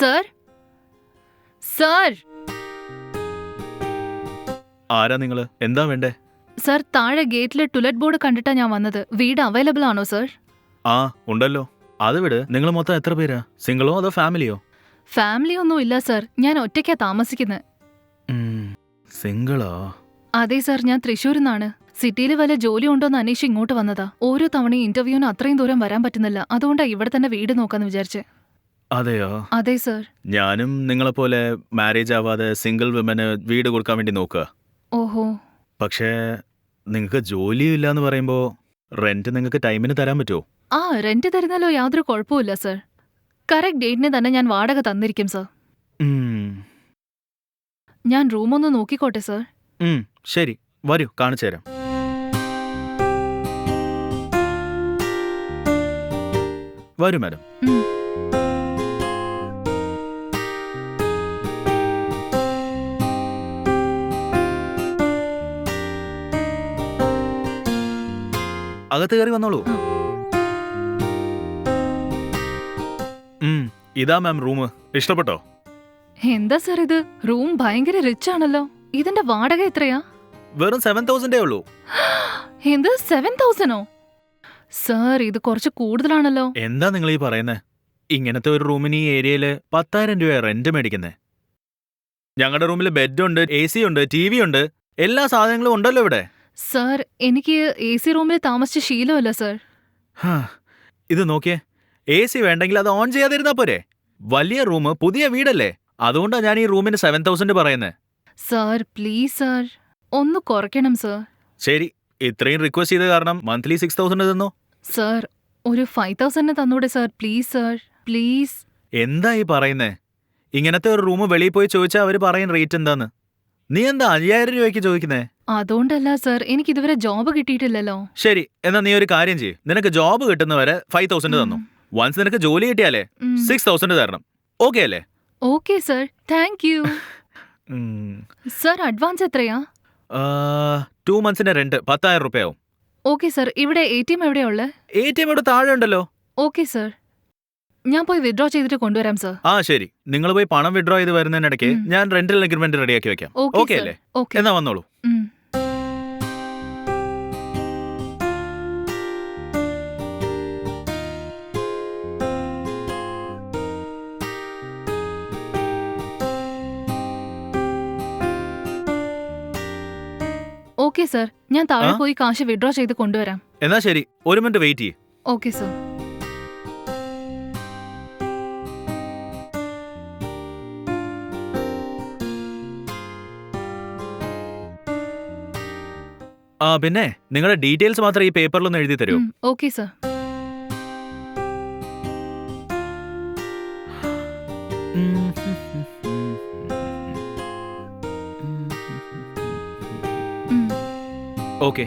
Sir? Sir! ആരാ നിങ്ങൾ എന്താ വേണ്ടേ? സർ താഴെ ഗേറ്റിലെ ടുലറ്റ് ബോർഡ് കണ്ടിട്ടാ ഞാൻ വന്നത്. വീട് അവൈലബിൾ ആണോ സർ? ആ ഉണ്ടല്ലോ. അത് വിട്. നിങ്ങൾ മൊത്തം എത്ര പേരാ? സിംഗിളോ അതോ ഫാമിലിയോ? ഫാമിലി ഒന്നും ഇല്ല സർ. ഞാൻ ഒറ്റയ്ക്കാ താമസിക്കുന്നത് സിംഗിളോ? അതെ സർ. ഞാൻ തൃശ്ശൂരിൽ നിന്നാണ് സിറ്റിയിൽ വല്ല ജോലി ഉണ്ടോന്ന് അന്വേഷിച്ച് ഇങ്ങോട്ട് വന്നതാ. ഓരോ തവണയും ഇന്റർവ്യൂവിന് അത്രയും ദൂരം വരാൻ പറ്റുന്നില്ല. അതുകൊണ്ടാ ഇവിടെ തന്നെ വീട് നോക്കാന്ന് വിചാരിച്ച്. അതെയോ? അതെ സർ. ഞാനും നിങ്ങളെപ്പോലെ മാരേജ് ആവാതെ സിംഗിൾ വിമന് വീട് കൊടുക്കാൻ വേണ്ടി നോക്കുക. ഓഹോ. പക്ഷേ നിങ്ങൾക്ക് ജോലിയും ഇല്ല എന്ന് പറയുമ്പോൾ റെന്റ് നിങ്ങൾക്ക് ടൈമിന് തരാൻ പറ്റുമോ ആ റെന്റ് തരുന്നല്ലോ യാതൊരു കുഴപ്പമില്ല സർ. കറക്റ്റ് ഡേറ്റിന് തന്നെ ഞാൻ വാടക തന്നിരിക്കും സർ. ഞാൻ റൂമൊന്ന് നോക്കിക്കോട്ടെ സർ. ശരി. വരൂ കാണിച്ചു തരാം. വരൂ മാഡം. ഉം. അകത്ത് കയറി വന്നോളൂ. ഉം, ഇതാ മാം റൂം ഇഷ്ടപ്പെട്ടോ? എന്താ സാർ ഇത്? റൂം ഭയങ്കര റിച്ച് ആണല്ലോ. ഇതിന്റെ വാടക എത്രയാ? വെറും സെവൻ തൗസൻഡേ ഉള്ളൂ. എന്ത് സെവൻ തൗസൻഡോ സാർ ഇത് കുറച്ച് കൂടുതലാണല്ലോ. എന്താ നിങ്ങൾ ഈ പറയുന്നത് ഇങ്ങനത്തെ ഒരു റൂമിന് ഈ ഏരിയയിൽ പത്തായിരം രൂപ റെന്റ് മേടിക്കുന്നേ. ഞങ്ങളുടെ റൂമിൽ ബെഡുണ്ട് എ സി ഉണ്ട് ടി വി ഉണ്ട് എല്ലാ സാധനങ്ങളും ഉണ്ടല്ലോ ഇവിടെ. സർ എനിക്ക് എ സി റൂമിൽ താമസിച്ച ശീലമല്ല സർ. ഹാ, ഇത് നോക്കിയേ. എ സി വേണ്ടെങ്കിൽ അത് ഓൺ ചെയ്യാതിരുന്നാ പോരെ? വലിയ റൂം പുതിയ വീടല്ലേ? അതുകൊണ്ടാ ഞാൻ ഈ റൂമിന് സെവൻ തൗസൻഡ് പറയുന്നത് സർ പ്ലീസ് സർ. ഒന്ന് കുറയ്ക്കണം സർ. ശരി ഇത്രയും റിക്വസ്റ്റ് ചെയ്ത കാരണം മന്ത്ലി സിക്സ് തൗസൻഡ് തന്നു? സർ ഒരു ഫൈവ് തൗസൻഡ് തന്നൂടെ സർ. Please sir. പ്ലീസ്. എന്താ ഈ പറയുന്നേ? ഇങ്ങനത്തെ ഒരു റൂം വെളിയിൽ പോയി ചോദിച്ചാൽ അവർ പറയും റേറ്റ് എന്താന്ന്. നീ എന്താ അയ്യായിരം രൂപയ്ക്ക് ചോദിക്കുന്നേ? അതുകൊണ്ടല്ല സർ എനിക്ക് ഇതുവരെ ജോബ് കിട്ടിയിട്ടില്ലല്ലോ. ശരി എന്നാ നീ ഒരു കാര്യം ചെയ്യ്. നിനക്ക് ജോബ് കിട്ടുന്നവരെ ഫൈവ് തൗസൻഡ് തന്നു. വൺസ് നിനക്ക് ജോലി കിട്ടിയാലേ സിക്സ് തൗസൻഡ് തരണം. ഓക്കെ അല്ലേ? Okay sir thank you sir advance എത്രയാ? ടു മന്ത്സിന്റെ റെന്റ് പത്തായിരം റുപ്യാവും. ഓക്കെ സർ ഇവിടെ എ ടി എം എവിടെയുള്ള എ ടി എം ഇവിടെ താഴെ ഉണ്ടല്ലോ. ഓക്കെ സർ ഞാൻ പോയി വിഡ്രോ ചെയ്തിട്ട് കൊണ്ടുവരാം സർ ആ ശരി. നിങ്ങൾ പോയി പണം വിഡ്രോ ചെയ്ത് വരുന്നതിനിടയ്ക്ക് ഞാൻ റെന്റൽ അഗ്രിമെന്റ് റെഡിയാക്കി വെക്കാം. ഓക്കെ അല്ലേ? എന്നാ വന്നോളൂ. ഓക്കെ സർ ഞാൻ താഴെ? പോയി കാശ് വിഡ്രോ ചെയ്ത് കൊണ്ടുവരാം. എന്നാ ശരി. ഒരു മിനിറ്റ് വെയിറ്റ് ചെയ്യേ. ഓക്കെ സർ ആ പിന്നെ നിങ്ങളുടെ ഡീറ്റെയിൽസ് മാത്രം ഈ പേപ്പറിലൊന്ന് എഴുതി തരൂ ഓക്കെ സർ ഉം. ഓക്കെ.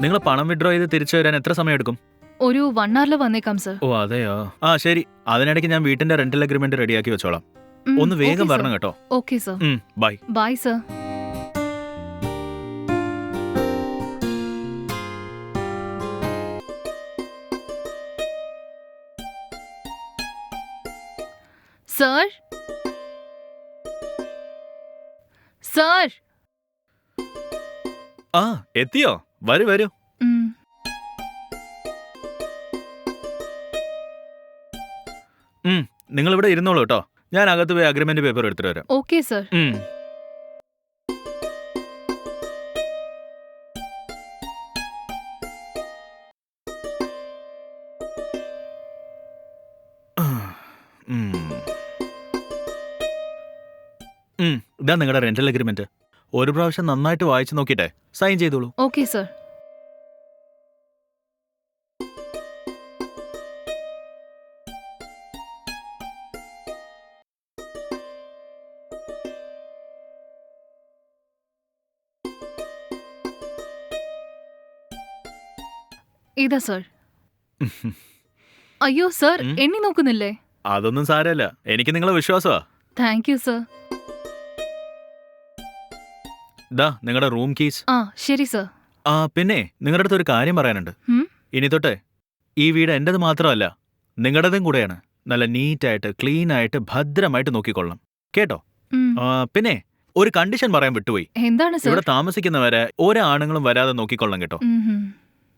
നിങ്ങൾ പണം വിഡ്രോ ചെയ്ത് തിരിച്ചു വരാൻ എത്ര സമയം എടുക്കും ഒരു വൺ അവറിൽ വന്നേക്കാം സർ ഓ അതെയോ? ആ ശരി. അതിനിടയ്ക്ക് ഞാൻ വീട്ടിന്റെ റെന്റൽ അഗ്രിമെന്റ് റെഡിയാക്കി വെച്ചോളാം. ഒന്ന് വേഗം വരണം കേട്ടോ. Okay sir bye bye sir sir sir ആ എത്തിയോ? വരൂ വരൂ. ഉം, നിങ്ങൾ ഇവിടെ ഇരുന്നോളൂ കേട്ടോ. ഞാൻ അകത്ത് പോയി അഗ്രിമെന്റ് പേപ്പർ എടുത്തിട്ട് വരാം. ഓക്കെ സർ ഉം. ഉം. ഉം, ഇതാ നിങ്ങളുടെ റെന്റൽ അഗ്രിമെന്റ് ഒരു പ്രാവശ്യം നന്നായിട്ട് വായിച്ചു നോക്കിട്ടെ സൈൻ ചെയ്തോളൂ. Okay sir. ഇതാ സർ. അയ്യോ സർ. എണ്ണി നോക്കുന്നില്ലേ? അതൊന്നും സാരമല്ല. എനിക്ക് നിങ്ങളെ വിശ്വാസമാ. Thank you sir. ഇതാ നിങ്ങളുടെ റൂം കീസ്. ആ ശരി സർ. ആ പിന്നെ നിങ്ങളുടെ അടുത്ത് ഒരു കാര്യം പറയാനുണ്ട്. ഉം? ഇനി തൊട്ട് ഈ വീട് എന്റേത് മാത്രമല്ല നിങ്ങളുടേതും കൂടെയാണ് നല്ല നീറ്റായിട്ട് ക്ലീൻ ആയിട്ട് ഭദ്രമായിട്ട് നോക്കിക്കൊള്ളണം. കേട്ടോ? ഉം. ആ, പിന്നെ ഒരു കണ്ടീഷൻ പറയാൻ വിട്ടുപോയി. എന്താണ് സർ? ഇവിടെ താമസിക്കുന്നവരെ ഒരാണുങ്ങളും വരാതെ നോക്കിക്കൊള്ളണം കേട്ടോ. ഉം, ഉം.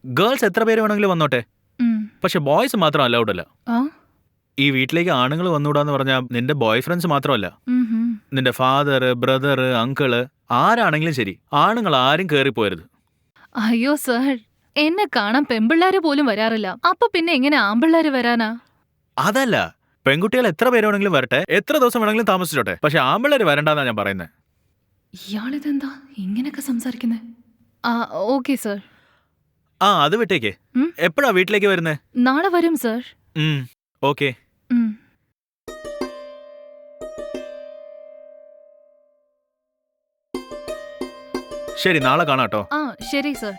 ഗേൾസ് എത്ര പേര് വേണമെങ്കിലും വന്നോട്ടെ? ഉം. പക്ഷെ ബോയ്സ് മാത്രം അലൗഡ് അല്ല. ആ? ഈ വീട്ടിലേക്ക് ആണുങ്ങൾ വന്നുകൂടാന്ന് പറഞ്ഞാൽ നിന്റെ ബോയ് ഫ്രണ്ട്സ് മാത്രമല്ല. ഉം, ഉം. നിന്റെ ഫാദർ ബ്രദർ അങ്കിൾ ആരാണെങ്കിലും ശരി ആണുങ്ങൾ ആരും കേറിപ്പോരുത് അയ്യോ സർ എന്നെ കാണാൻ പെമ്പിള്ളാര് പോലും വരാറില്ല. അപ്പൊ പിന്നെ എങ്ങനെ ആമ്പിള്ളാര് വരാനാ? അതല്ല പെൺകുട്ടികൾ എത്ര പേരാണെങ്കിലും വരട്ടെ എത്ര ദിവസം വേണമെങ്കിലും താമസിച്ചോട്ടെ പക്ഷെ ആമ്പിള്ളേര് വരണ്ടെന്നാ ഞാൻ പറയുന്നത് ഇയാളിതെന്താ ഇങ്ങനെയൊക്കെ സംസാരിക്കുന്നത് ആ ഓക്കെ സർ ആ അത് വിട്ടേക്ക്. ഉം? എപ്പോഴാ വീട്ടിലേക്ക് വരുന്നേ? നാളെ വരും സർ ഓക്കെ. ഉം. ശരി നാളെ കാണാം കേട്ടോ ആ ശരി സർ.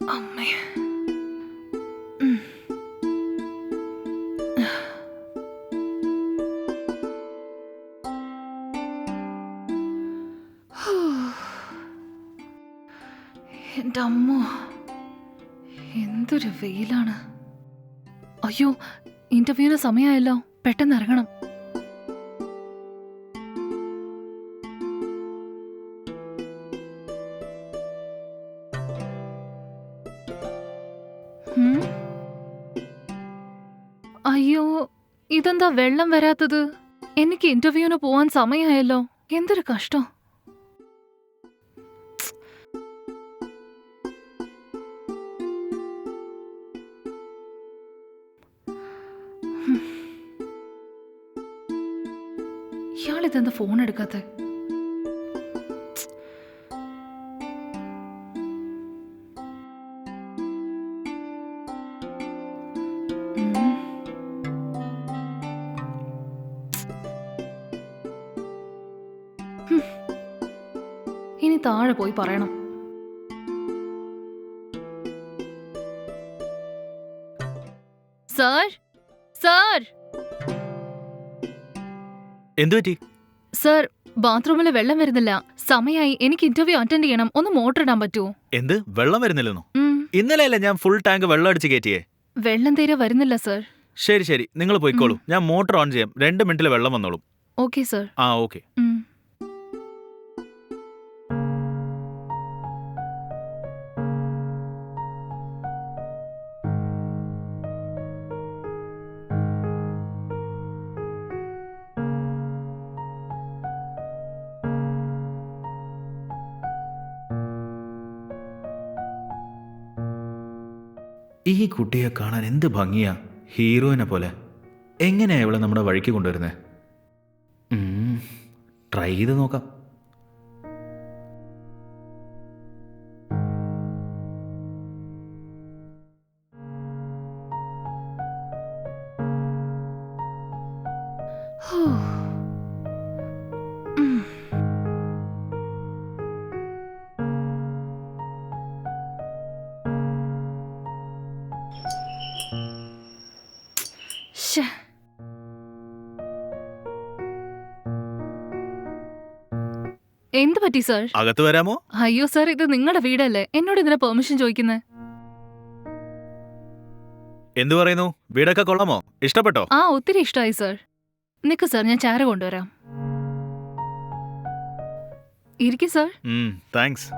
അമ്മേ. വെയിലാണ്. അയ്യോ ഇന്റർവ്യൂവിന് സമയമായല്ലോ പെട്ടെന്ന് ഇറങ്ങണം? അയ്യോ ഇതെന്താ വെള്ളം വരാത്തത്? എനിക്ക് ഇന്റർവ്യൂവിന് പോവാൻ സമയമായല്ലോ എന്തൊരു കഷ്ടം. ഇയാളിതെന്താ ഫോൺ എടുക്കാത്ത? ഇനി താഴെ പോയി പറയണം. Sir sir. എന്തു പറ്റി സർ ബാത്റൂമിൽ വെള്ളം വരുന്നില്ല. സമയായി. എനിക്ക് ഇന്റർവ്യൂ അറ്റൻഡ് ചെയ്യണം. ഒന്ന് മോട്ടർ ഇടാൻ പറ്റുമോ? എന്ത്? വെള്ളം വരുന്നില്ലെന്നോ? ഇന്നലെ അല്ലേ ഞാൻ ഫുൾ ടാങ്ക് വെള്ളം അടിച്ച് കയറ്റിയേ വെള്ളം തീരെ വരുന്നില്ല സർ. ശരി ശരി. നിങ്ങൾ പോയിക്കോളൂ. ഞാൻ മോട്ടർ ഓൺ ചെയ്യാം. രണ്ട് മിനിറ്റിൽ വെള്ളം വന്നോളും. Okay sir. ആ ഓക്കെ. ഈ കുട്ടിയെ കാണാൻ എന്ത് ഭംഗിയാ? ഹീറോയിനെ പോലെ. എങ്ങനെയാ ഇവളെ നമ്മുടെ വഴിക്ക് കൊണ്ടുവരുന്നത് ട്രൈ ചെയ്ത് നോക്കാം. ഹോ. ശ്ശെ. എന്ത് പറ്റി സാർ? അകത്ത് വരാമോ? അയ്യോ സാർ ഇത് നിങ്ങളുടെ വീടല്ലേ? എന്നോട് ഇതിന് പെർമിഷൻ ചോദിക്കുന്നത് എന്തു പറയുന്നു? വീടൊക്കെ കൊള്ളാമോ? ഇഷ്ടപ്പെട്ടോ? ആ ഒത്തിരി ഇഷ്ടമായി സാർ. നിക്ക് സാർ ഞാൻ ചാര കൊണ്ടുവരാം. ഇരിക്കും സാർ. താങ്ക്സ്.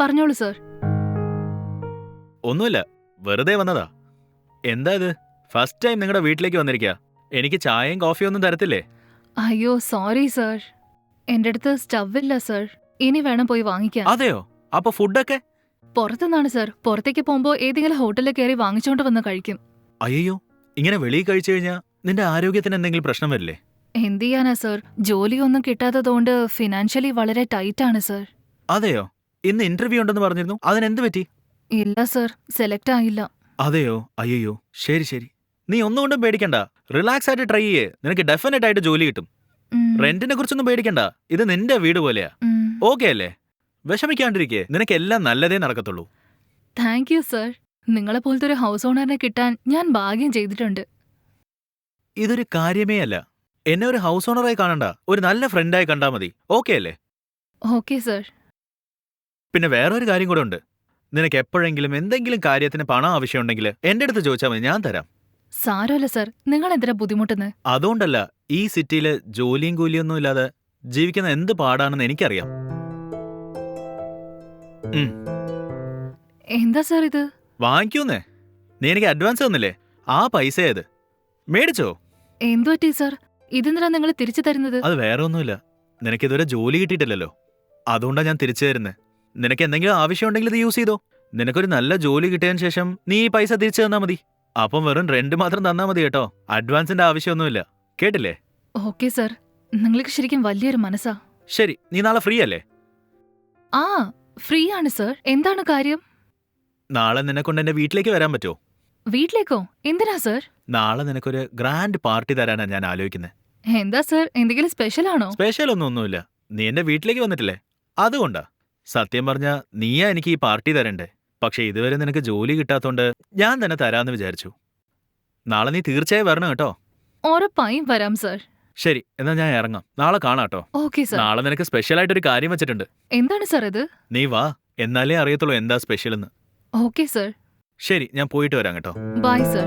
പറഞ്ഞോളൂ സാർ. ഒന്നുമില്ല വെറുതെ വന്നതാ. എന്താ ഇത്? ഫസ്റ്റ് ടൈം നിങ്ങളുടെ വീട്ടിലേക്ക് വന്നിരിക്കുക എനിക്ക് ചായയും കോഫിയും ഒന്നും തരത്തില്ലേ? അയ്യോ സോറി സർ എന്റെ അടുത്ത് സ്റ്റവ് ഇല്ല സർ ഇനി വേണം പോയി വാങ്ങിക്കാൻ. അതെയോ? അപ്പൊ ഫുഡൊക്കെ പുറത്തുനിന്നാണ് സർ പുറത്തേക്ക് പോകുമ്പോ ഏതെങ്കിലും ഹോട്ടലിൽ കയറി വാങ്ങിച്ചോണ്ട് വന്ന് കഴിക്കും. അയ്യോ ഇങ്ങനെ വെളിയിൽ കഴിച്ചു കഴിഞ്ഞാൽ നിന്റെ ആരോഗ്യത്തിന് എന്തെങ്കിലും പ്രശ്നം വരില്ലേ? എന്ത് ചെയ്യാനാ സർ ജോലിയൊന്നും കിട്ടാത്തതുകൊണ്ട് ഫിനാൻഷ്യലി വളരെ ടൈറ്റ് ആണ് സർ അതെയോ? ഇന്ന് ഇന്റർവ്യൂ ഉണ്ടെന്ന് പറഞ്ഞിരുന്നു. അതിനെന്ത് പറ്റി? ഇല്ല സർ സെലക്ട് ആയില്ല. അതെയോ? അയ്യോ ശരി ശരി. നീ ഒന്നുകൊണ്ടും പേടിക്കണ്ട. റിലാക്സ് ആയിട്ട് ട്രൈ ചെയ്യേ. നിനക്ക് ഡെഫിനറ്റ് ആയിട്ട് ജോലി കിട്ടും. റെന്റിനെ കുറിച്ചൊന്നും പേടിക്കണ്ട. ഇത് നിന്റെ വീട് പോലെയാ. ഓക്കെ അല്ലേ? വിഷമിക്കാണ്ടിരിക്കേ. നിനക്ക് എല്ലാം നല്ലതേ നടക്കത്തുള്ളൂ. താങ്ക് യു സർ നിങ്ങളെ പോലത്തെ ഒരു ഹൗസ് ഓണറിനെ കിട്ടാൻ ഞാൻ ഭാഗ്യം ചെയ്തിട്ടുണ്ട്. ഇതൊരു കാര്യമേ അല്ല. എന്നെ ഒരു ഹൗസ് ഓണറായി കാണണ്ട. ഒരു നല്ല ഫ്രണ്ടായി കണ്ടാ മതി. ഓക്കെ അല്ലേ? ഓക്കെ സർ പിന്നെ വേറൊരു കാര്യം കൂടെ ഉണ്ട്. നിനക്ക് എപ്പോഴെങ്കിലും എന്തെങ്കിലും കാര്യത്തിന് പണം ആവശ്യമുണ്ടെങ്കിൽ എന്റെ അടുത്ത് ചോദിച്ചാൽ മതി ഞാൻ തരാം. സാരമല്ല സർ. നിങ്ങൾ എന്തിനാ ബുദ്ധിമുട്ടുന്നത്? അതുകൊണ്ടല്ല ഈ സിറ്റിയിൽ ജോലിയും കൂലിയൊന്നും ഇല്ലാതെ ജീവിക്കുന്ന എന്ത് പാടാണെന്ന് എനിക്കറിയാം. എന്താ സർ ഇത്? വാങ്ങിക്കൂന്നേ? നീ എനിക്ക് അഡ്വാൻസ് തന്നില്ലേ? ആ പൈസ ഏത് മേടിച്ചോ? എന്തു പറ്റി സർ? ഇതെന്തിനാ നിങ്ങൾ തിരിച്ചു തരുന്നത്? അത് വേറെ ഒന്നുമില്ല നിനക്ക് ഇതുവരെ ജോലി കിട്ടിയിട്ടില്ലല്ലോ. അതുകൊണ്ടാ ഞാൻ തിരിച്ചു തരുന്നത് നിനക്ക് എന്തെങ്കിലും ആവശ്യമുണ്ടെങ്കിൽ ഇത് യൂസ് ചെയ്തോ. നിനക്കൊരു നല്ല ജോലി കിട്ടിയതിന് ശേഷം നീ ഈ പൈസ തിരിച്ചു തന്നാ മതി. അപ്പം വെറും റെന്റ് മാത്രം തന്നാ മതി കേട്ടോ. അഡ്വാൻസിന്റെ ആവശ്യമൊന്നുമില്ല. കേട്ടില്ലേ? ഓക്കെ സർ നിങ്ങൾക്ക് ശരിക്കും വലിയൊരു മനസ്സാ. ശരി നീ നാളെ ഫ്രീ അല്ലേ? ആ ഫ്രീ ആണ് സർ എന്താണ് കാര്യം? നാളെ നിന്നെ കൊണ്ട് എന്റെ വീട്ടിലേക്ക് വരാൻ പറ്റുമോ? വീട്ടിലേക്കോ? എന്തിനാ സർ നാളെ നിനക്കൊരു ഗ്രാൻഡ് പാർട്ടി തരാനാണ് ഞാൻ ആലോചിക്കുന്നത് എന്താ സർ എന്തെങ്കിലും സ്പെഷ്യൽ ആണോ? സ്പെഷ്യൽ ഒന്നും ഒന്നുമില്ല. നീ എന്റെ വീട്ടിലേക്ക് വന്നിട്ടില്ലേ? അതുകൊണ്ടാ. സത്യം പറഞ്ഞ നീയാ എനിക്ക് ഈ പാർട്ടി തരണ്ടേ. പക്ഷെ ഇതുവരെ നിനക്ക് ജോലി കിട്ടാത്തോണ്ട് ഞാൻ തന്നെ തരാന്ന് വിചാരിച്ചു. നാളെ നീ തീർച്ചയായും വരണം കേട്ടോ. ഉറപ്പായും വരാം സർ. ശരി എന്നാ ഞാൻ ഇറങ്ങാം. നാളെ കാണാം കേട്ടോ. Okay sir. നാളെ നിനക്ക് സ്പെഷ്യൽ ആയിട്ട് ഒരു കാര്യം വെച്ചിട്ടുണ്ട്. എന്താണ് സർ ഇത്? നീ വാ എന്നാലേ അറിയത്തുള്ളൂ എന്താ സ്പെഷ്യൽ എന്ന് ഓക്കെ സർ. ശരി ഞാൻ പോയിട്ട് വരാം കേട്ടോ. Bye sir.